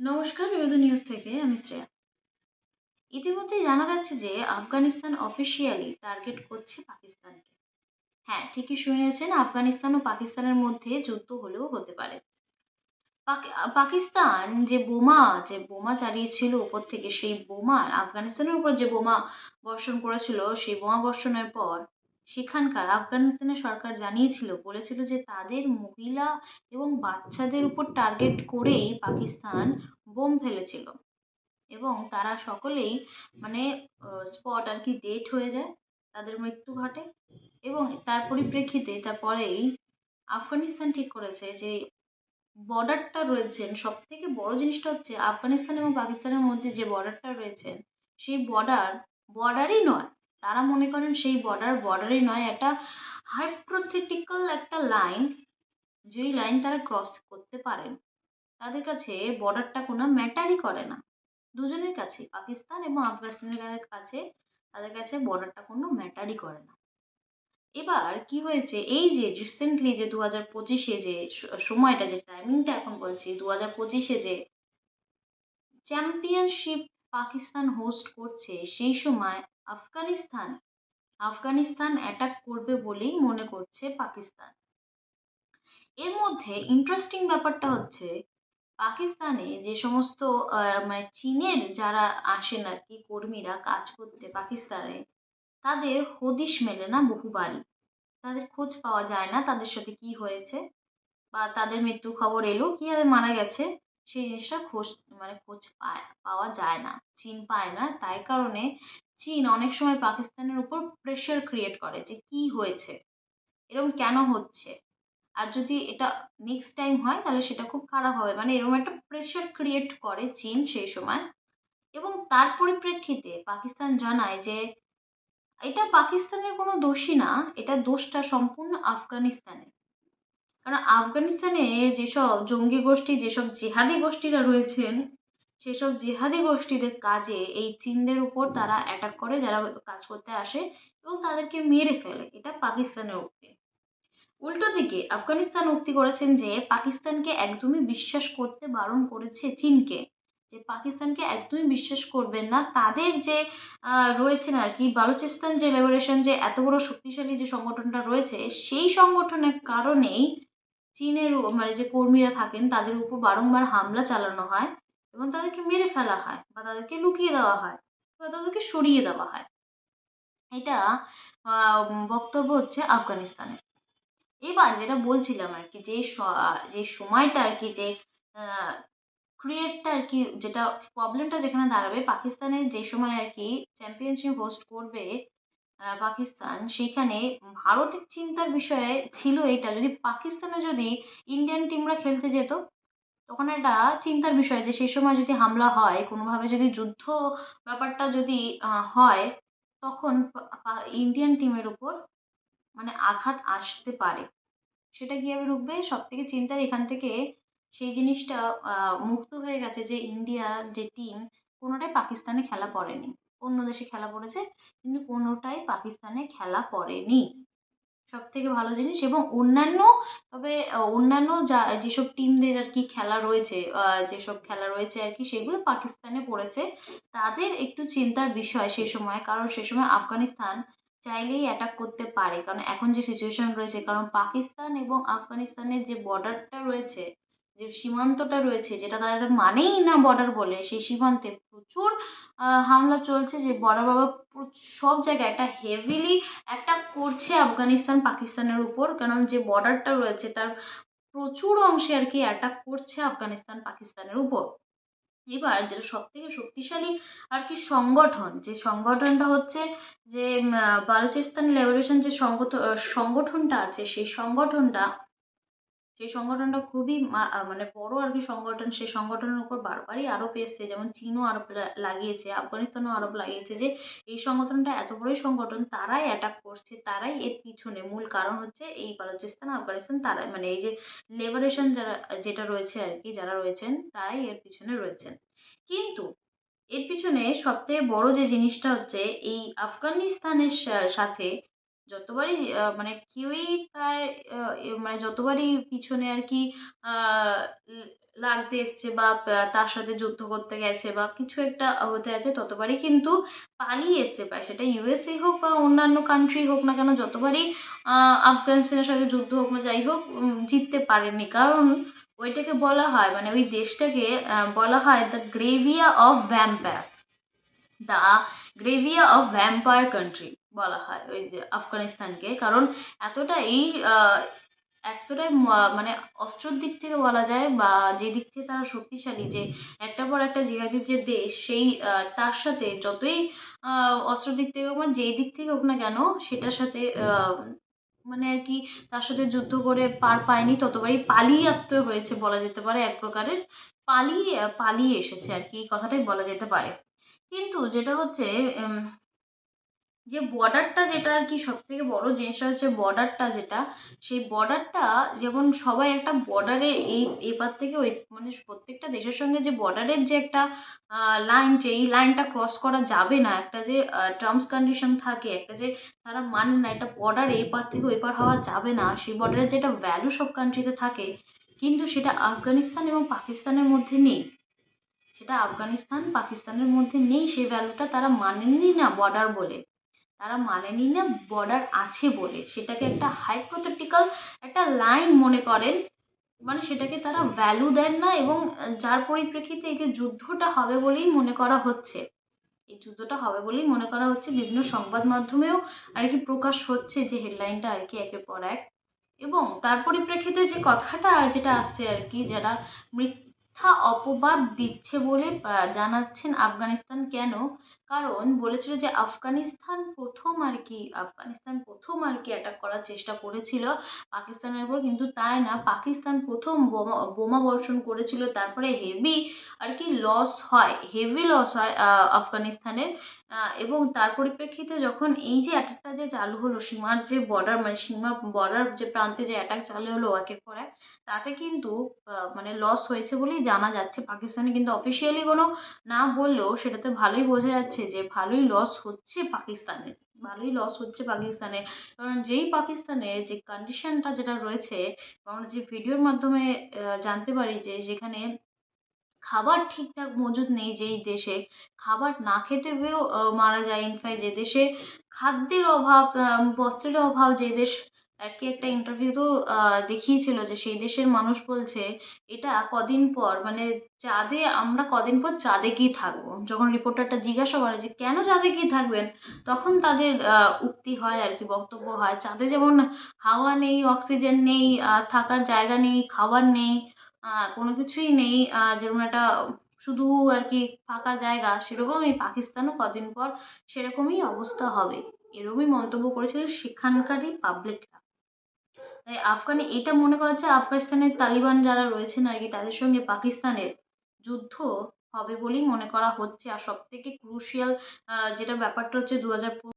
নমস্কার, বিনোদন নিউজ থেকে আমি শ্রেয়া। ইতিমধ্যেই জানা যাচ্ছে যে, আফগানিস্তান অফিসিয়ালি টার্গেট করছে পাকিস্তানকে। হ্যাঁ ঠিকই শুনেছেন, আফগানিস্তান ও পাকিস্তানের মধ্যে যুদ্ধ হলেও হতে পারে। পাকিস্তান যে বোমা যে বোমা চালিয়েছিল উপর থেকে, সেই বোমা, আফগানিস্তানের উপর যে বোমা বর্ষণ করেছিল, সেই বোমা বর্ষণের পর সেখানকার আফগানিস্তানের সরকার জানিয়েছিল, বলেছিল যে তাদের মহিলা এবং বাচ্চাদের উপর টার্গেট করেই পাকিস্তান বোম ফেলেছিল। এবং তারা সকলেই মানে স্পট আর কি ডেট হয়ে যায় তাদের মৃত্যু ঘটে এবং তার পরিপ্রেক্ষিতে তারপরেই আফগানিস্তান ঠিক করেছে যে বর্ডারটা রয়েছেন সব থেকে বড় জিনিসটা হচ্ছে আফগানিস্তান এবং পাকিস্তানের মধ্যে যে বর্ডারটা রয়েছে, সেই বর্ডার বর্ডারই নয় তারা মনে করেন সেই বর্ডার বর্ডারই নয়, একটা হাইপ্রোথেটিক্যাল একটা লাইন যেই লাইন তারা ক্রস করতে পারেন। তাদের কাছে বর্ডারটা কোনো ম্যাটারই করে না। দুজনের কাছে পাকিস্তান এবং আফগানিস্তানের কাছে তাদের কাছে বর্ডারটা কোনো ম্যাটারই করে না। এবার কি হয়েছে? এই যে রিসেন্টলি যে দু হাজার পঁচিশে যে সময়টা, যে টাইমিংটা এখন বলছি দু হাজার পঁচিশে যে চ্যাম্পিয়নশিপ পাকিস্তান হোস্ট করছে সেই সময় আফগানিস্তান আফগানিস্তান অ্যাটাক করবে বলেই মনে করছে পাকিস্তান। এর মধ্যে ইন্টারেস্টিং ব্যাপারটা হচ্ছে পাকিস্তানে যে সমস্ত মানে চীনের যারা আসেন আর কি কর্মীরা কাজ করতে পাকিস্তানে, তাদের হদিশ মেলে না বহুবারই। তাদের খোঁজ পাওয়া যায় না তাদের সাথে কি হয়েছে বা তাদের মৃত্যুর খবর এলো, কীভাবে মারা গেছে সেই জিনিসটা খোঁজ মানে খোঁজ পায়, পাওয়া যায় না, চীন পায় না। তাই কারণে চীন অনেক সময় পাকিস্তানের উপর প্রেশার ক্রিয়েট করে যে কি হয়েছে এরকম কেন হচ্ছে? আর যদি এটা নেক্সট টাইম হয়, তাহলে সেটা খুব খারাপ হবে। মানে এরকম একটা প্রেশার ক্রিয়েট করে চীন সেই সময়। এবং তার পরিপ্রেক্ষিতে পাকিস্তান জানায় যে এটা পাকিস্তানের কোনো দোষই না, এটা দোষটা সম্পূর্ণ আফগানিস্তানের। কারণ আফগানিস্তানে যেসব জঙ্গি গোষ্ঠী, যেসব জেহাদি গোষ্ঠীরা রয়েছেন, সেসব জেহাদি গোষ্ঠীদের কাজে এই চীনদের উপর তারা অ্যাটাক করে, যারা কাজ করতে আসে এবং তাদেরকে মেরে ফেলে। এটা পাকিস্তানের উক্তি। উল্টো দিকে আফগানিস্তান উক্তি করেছেন যে, পাকিস্তানকে একদমই বিশ্বাস করতে বারণ করেছে চীনকে। যে পাকিস্তানকে একদমই বিশ্বাস করবেন না। তাদের যে রয়েছেন আর কি বালুচিস্তান যে লিবারেশন যে এত বড় শক্তিশালী যে সংগঠনটা রয়েছে, সেই সংগঠনের কারণেই চীনের মানে যে কর্মীরা থাকেন, তাদের উপর বারংবার হামলা চালানো হয় এবং তাদেরকে মেরে ফেলা হয় বা তাদেরকে লুকিয়ে দেওয়া হয় বা তাদেরকে সরিয়ে দেওয়া হয়। এটা বক্তব্য হচ্ছে আফগানিস্তানের। এবার যেটা বলছিলাম আর কি, যে যে সময়টা আর কি, যে ক্রিয়েটটা আর কি, যেটা প্রবলেমটা যেখানে দাঁড়াবে, পাকিস্তানের যে সময় আর কি চ্যাম্পিয়নশিপ হোস্ট করবে পাকিস্তান, সেখানে ভারতের চিন্তার বিষয়ে ছিল এটা। যদি পাকিস্তানে যদি ইন্ডিয়ান টিমরা খেলতে যেত, তখন একটা চিন্তার বিষয় যে সেই সময় যদি হামলা হয়, কোনোভাবে যদি যুদ্ধ ব্যাপারটা যদি হয়, তখন ইন্ডিয়ান টিমের উপর মানে আঘাত আসতে পারে। সেটা কীভাবে রুখবে? সব থেকে চিন্তার এখান থেকে সেই জিনিসটা মুক্ত হয়ে গেছে যে ইন্ডিয়ার যে টিম কোনোটাই পাকিস্তানে খেলা পড়েনি অন্য দেশে খেলা পড়েছে, কিন্তু কোনোটাই পাকিস্তানে খেলা পড়েনি। সব থেকে ভালো জিনিস এবং অন্যান্য, তবে অন্যান্য যা, যেসব টিমদের আর কি খেলা রয়েছে যেসব খেলা রয়েছে আর কি, সেগুলো পাকিস্তানে পড়েছে। তাদের একটু চিন্তার বিষয় সেই সময়, কারণ সে সময় আফগানিস্তান চাইলেই অ্যাটাক করতে পারে। কারণ এখন যে সিচুয়েশন রয়েছে, কারণ পাকিস্তান এবং আফগানিস্তানের যে বর্ডারটা রয়েছে যে সীমান্তটা রয়েছে, যেটা তাদের মানেই না বর্ডার বলে, সেই সীমান্তে প্রচুর হামলা চলছে, যে বর্ডার বাবা সব জায়গায় একটা হেভিলি অ্যাটাক করছে আফগানিস্তান, পাকিস্তানের উপর। কারণ যে বর্ডারটা রয়েছে, তার প্রচুর অংশে আর কি অ্যাটাক করছে আফগানিস্তান, পাকিস্তানের উপর। এবার যেটা সব থেকে শক্তিশালী আর কি সংগঠন, যে সংগঠনটা হচ্ছে যে বালুচিস্তান লিবারেশন যে সংগঠন সংগঠনটা আছে, সেই সংগঠনটা সেই সংগঠনটা খুবই মানে বড় আর কি সংগঠন। সেই সংগঠনের উপর বারবারই আরোপ এসছে। যেমন চীনও আরোপ লাগিয়েছে, আফগানিস্তানও আরোপ লাগিয়েছে যে, এই সংগঠনটা এত বড়ই সংগঠন, তারাই অ্যাটাক করছে, তারাই এর পিছনে। মূল কারণ হচ্ছে এই বালুচিস্তান, আফগানিস্তান, তারাই মানে এই যে লিবারেশন যারা, যেটা রয়েছে আর কি, যারা রয়েছেন, তারাই এর পিছনে রয়েছেন। কিন্তু এর পিছনে সবথেকে বড় যে জিনিসটা হচ্ছে, এই আফগানিস্তানের সাথে যতবারই মানে কেউই প্রায় মানে যতবারই পিছনে আর কি লাগতে এসছে বা তার সাথে যুদ্ধ করতে গেছে বা কিছু একটা হতে আছে, ততবারই কিন্তু পালিয়ে এসছে। প্রায় সেটা ইউএসএ হোক বা অন্যান্য কান্ট্রি হোক না কেন, যতবারই আফগানিস্তানের সাথে যুদ্ধ হোক বা যাই হোক জিততে পারেনি। কারণ ওইটাকে বলা হয় মানে ওই দেশটাকে বলা হয় the graveyard of vampire the graveyard of vampire country বলা হয় ওই যে আফগানিস্তানকে। কারণ এতটাই আহ, এতটাই মানে অস্ত্রর দিক থেকে বলা যায় বা যে দিক থেকে তারা শক্তিশালী যে একটার পর একটা জিহাদির যে দেশ সেই তার সাথে যতই অস্ত্রের দিক থেকে হোক যেই দিক থেকে হোক না কেন সেটার সাথে মানে আর কি তার সাথে যুদ্ধ করে পার পায়নি ততবারই পালিয়ে আসতে হয়েছে বলা যেতে পারে এক প্রকারের। পালিয়ে পালিয়ে এসেছে আর কি এই কথাটাই বলা যেতে পারে। কিন্তু যেটা হচ্ছে যে বর্ডারটা যেটা আর কি সব থেকে বড় জিনিসটা হচ্ছে বর্ডারটা যেটা, সেই বর্ডারটা যেমন সবাই একটা বর্ডারে এই, এপার থেকে ওই মানে প্রত্যেকটা দেশের সঙ্গে যে বর্ডারের যে একটা লাইন যে এই লাইনটা ক্রস করা যাবে না, একটা যে টার্মস কন্ডিশন থাকে, একটা যে তারা মানে না এটা বর্ডার এপার থেকে ওই পার হওয়া যাবে না, সেই বর্ডারের যেটা ভ্যালু সব কান্ট্রিতে থাকে, কিন্তু সেটা আফগানিস্তান এবং পাকিস্তানের মধ্যে নেই। সেটা আফগানিস্তান, পাকিস্তানের মধ্যে নেই, সেই ভ্যালুটা তারা মানেনি না বর্ডার বলে। তারা মানেনি না বর্ডার আছে বলে। সেটাকে একটা হাইপোথেটিক্যাল একটা লাইন মনে করেন মানে সেটাকে তারা ভ্যালু দেন না এবং যার পরিপ্রেক্ষিতে এই যে যুদ্ধটা হবে বলেই মনে করা হচ্ছে। এই যুদ্ধটা হবে বলেই মনে করা হচ্ছে বিভিন্ন সংবাদ মাধ্যমেও আর কি প্রকাশ হচ্ছে যে হেডলাইনটা আর কি একের পর এক। এবং তার পরিপ্রেক্ষিতে যে কথাটা যেটা আসছে আর কি, যারা মিথ্যা অপবাদ দিচ্ছে বলে জানাচ্ছেন আফগানিস্তান কেন কারণ বলেছিল যে আফগানিস্তান প্রথম আর কি, আফগানিস্তান প্রথম আর কি অ্যাটাক করার চেষ্টা করেছিল। পাকিস্তানের উপর কিন্তু তাই না, পাকিস্তান প্রথম বোমা বোমা বর্ষণ করেছিল, তারপরে হেভি আর কি লস হয় হেভি লস হয় আফগানিস্তানের। এবং তার পরিপ্রেক্ষিতে যখন এই যে অ্যাটাকটা যে চালু হলো, সীমার যে বর্ডার মানে সীমা বর্ডার যে প্রান্তে যে অ্যাটাক চালু হলো একের পর এক, তাতে কিন্তু মানে লস হয়েছে বলেই জানা যাচ্ছে। পাকিস্তানে কিন্তু অফিসিয়ালি কোনো না বললেও সেটাতে ভালোই বোঝা যাচ্ছে যে ভালোই লস হচ্ছে পাকিস্তানের ভালোই লস হচ্ছে পাকিস্তানে। কারণ যেই পাকিস্তানের যে কন্ডিশনটা যেটা রয়েছে, আমরা যে ভিডিওর মাধ্যমে জানতে পারি যে যেখানে খাবার ঠিকঠাক মজুদ নেই যেই দেশে, খাবার না খেতে পেয়েও মারা যায়। ইনফ্যাক্ট যে দেশে খাদ্যের অভাব বস্ত্রের অভাব যে দেশ আর কি একটা ইন্টারভিউতেও দেখিয়েছিল যে সেই দেশের মানুষ বলছে, এটা কদিন পর মানে চাঁদে আমরা কদিন পর চাঁদে গিয়ে থাকব। যখন রিপোর্টারটা জিজ্ঞাসা করে যে, কেন চাঁদে গিয়ে থাকবেন? তখন তাদের উক্তি হয় আর কি, বক্তব্য হয়, চাঁদে যেমন হাওয়া নেই অক্সিজেন নেই থাকার জায়গা নেই, খাবার নেই কোনো কিছুই নেই যেরকম একটা শুধু আর কি ফাঁকা জায়গা, সেরকমই পাকিস্তানও কদিন পর সেরকমই অবস্থা হবে। এরকমই মন্তব্য করেছিল সেখানকারই পাবলিকরা তাই আফগানি এটা মনে করা হচ্ছে আফগানিস্তানের তালিবান যারা রয়েছেন আর কি, তাদের সঙ্গে পাকিস্তানের যুদ্ধ হবে বলেই মনে করা হচ্ছে। আর সব থেকে ক্রুশিয়াল যেটা ব্যাপারটা হচ্ছে দু হাজার